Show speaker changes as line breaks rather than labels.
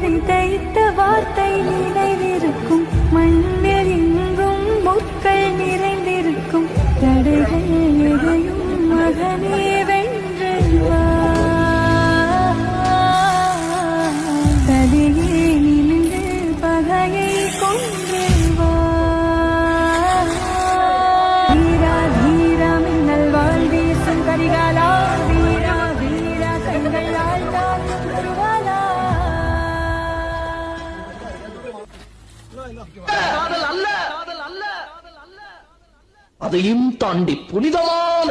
விதை தைத்த வார்த்தை நினைவிருக்கும். மண்ணில் எங்கும் முற்கள் நிறைந்திருக்கும். தடைகள் எதையும் மகனே வென்று வா
அதையும் தாண்டி புனிதமான